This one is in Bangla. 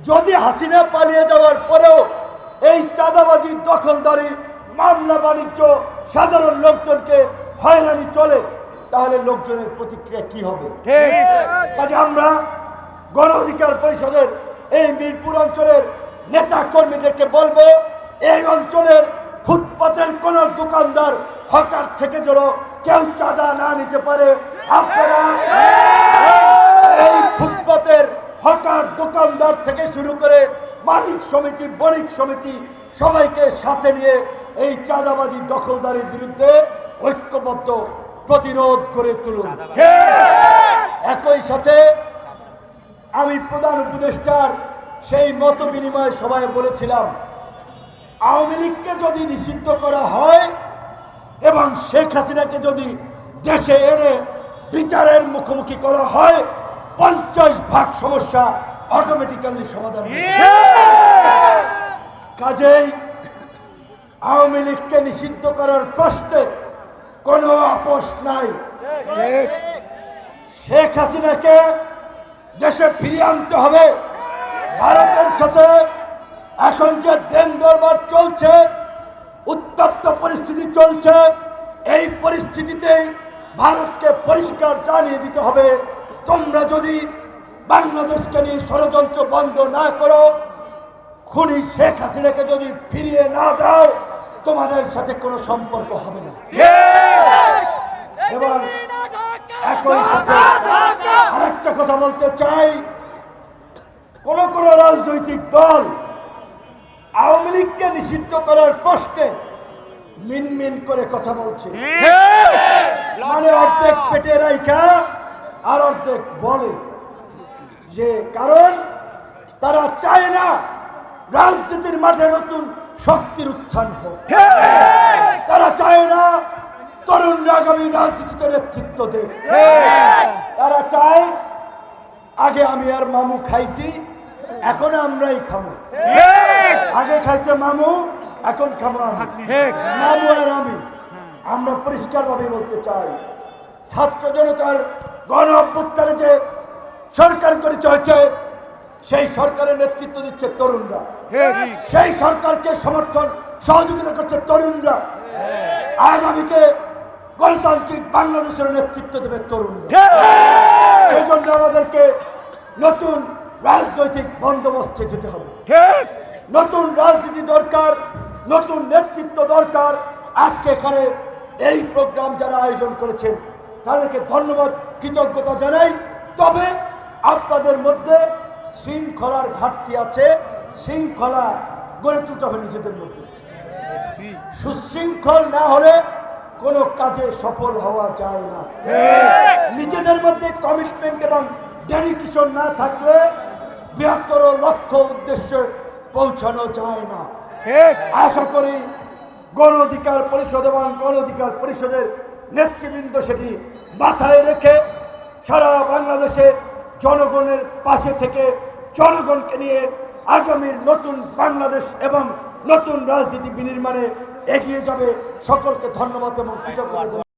যদি হাসিনা পালিয়ে যাওয়ার পরেও এই চাঁদাবাজি দখলদারি মামলা বাণিজ্য সাধারণ লোকজনকে হয়রানি চলে তাহলে লোকজনের প্রতিক্রিয়া কি হবে? কাজে আমরা গণ অধিকার পরিষদের এই মিরপুর অঞ্চলের নেতা কর্মীদেরকে বলব এই অঞ্চলের ফুটপাতের কোন দোকানদার হকার থেকে যেন কেউ চাঁদা না নিতে পারে। আপনারা এই ফুটপাতের হকার দোকানদার থেকে শুরু করে মালিক সমিতি বণিক সমিতি সবাইকে সাথে নিয়ে এই চাঁদাবাজি দখলদারির বিরুদ্ধে ঐক্যবদ্ধ প্রতিরোধ করে তুলুন। একই সাথে আমি প্রধান উপদেষ্টার সেই মত বিনিময় সভায় বলেছিলাম আওয়ামী লীগকে যদি নিষিদ্ধ করা হয় এবং শেখ হাসিনাকে যদি দেশে এনে বিচারের মুখোমুখি করা হয় পঞ্চাশ ভাগ সমস্যা অটোমেটিক্যালি সমাধান কাজেই আওয়ামী লীগকে নিষিদ্ধ করার প্রশ্নে কোনো আপোষ নাই। শেখ হাসিনাকে দেশে ফিরিয়ে আনতে হবে। ভারতের সাথে এখন যে দেন দরবার চলছে উত্তপ্ত পরিস্থিতি চলছে এই পরিস্থিতিতেই ভারতকে পরিষ্কার জানিয়ে দিতে হবে। তোমরা যদি বাংলাদেশকে নিয়ে ষড়যন্ত্র বন্ধ না করো। খুনি শেখ হাসিনাকে যদি ফিরিয়ে না দাও তোমাদের সাথে কোনো সম্পর্ক হবে না। এবং একই সাথে আরেকটা কথা বলতে চাই। কোন কোন রাজনৈতিক দল আওয়ামী লীগকে নিষিদ্ধ করার প্রশ্নে মিনমিন করে কথা বলছে। মানে অর্ধেক পেটে রাইখা আর অর্ধেক বলে। যে কারণ তারা চায় না রাজনীতির মাঠে নতুন শক্তির উত্থান হোক। তারা চায় না তরুণরা আগামী রাজনীতিতে নেতৃত্ব দেখ তারা চায় আগে আমি আর মামু খাইছি এখন আমরাই খামু। আগে খাইছে মামু এখন খামু আমি। মামু আর আমি আমরা পরিষ্কার ভাবে বলতে চাই ছাত্র জনতার গণ অভ্যুত্থানে যে সরকার করেছে হয়েছে সেই সরকারের নেতৃত্ব দিচ্ছে তরুণরা। সেই সরকারকে সমর্থন সহযোগিতা করছে তরুণরা। আগামীতে গণতান্ত্রিক বাংলাদেশের নেতৃত্ব দেবে তরুণরা। সেই জন্য আমাদেরকে নতুন রাজনৈতিক বন্দোবস্তে যেতে হবে। নতুন রাজনীতি দরকার নতুন নেতৃত্ব দরকার। আজকে এখানে এই প্রোগ্রাম যারা আয়োজন করেছেন তাদেরকে ধন্যবাদ কৃতজ্ঞতা জানাই। তবে আপনাদের মধ্যে শৃঙ্খলার ঘাটতি আছে, শৃঙ্খলা গড়ে তুলতে হবে নিজেদের মধ্যে। সুশৃঙ্খল না হলে কোনো কাজে সফল হওয়া যায় না। নিজেদের মধ্যে কমিটমেন্ট এবং ডেডিকেশন না থাকলে বৃহত্তর লক্ষ্য উদ্দেশ্যে পৌঁছানো যায় না। আশা করি গণ অধিকার পরিষদ এবং গণ অধিকার পরিষদের নেতৃবৃন্দ সেটি মাথায় রেখে সারা বাংলাদেশে জনগণের পাশে থেকে জনগণকে নিয়ে আগামীর নতুন বাংলাদেশ এবং নতুন রাজনীতি বিনির্মাণে এগিয়ে যাবে সকলকে ধন্যবাদ এবং কৃতজ্ঞতা।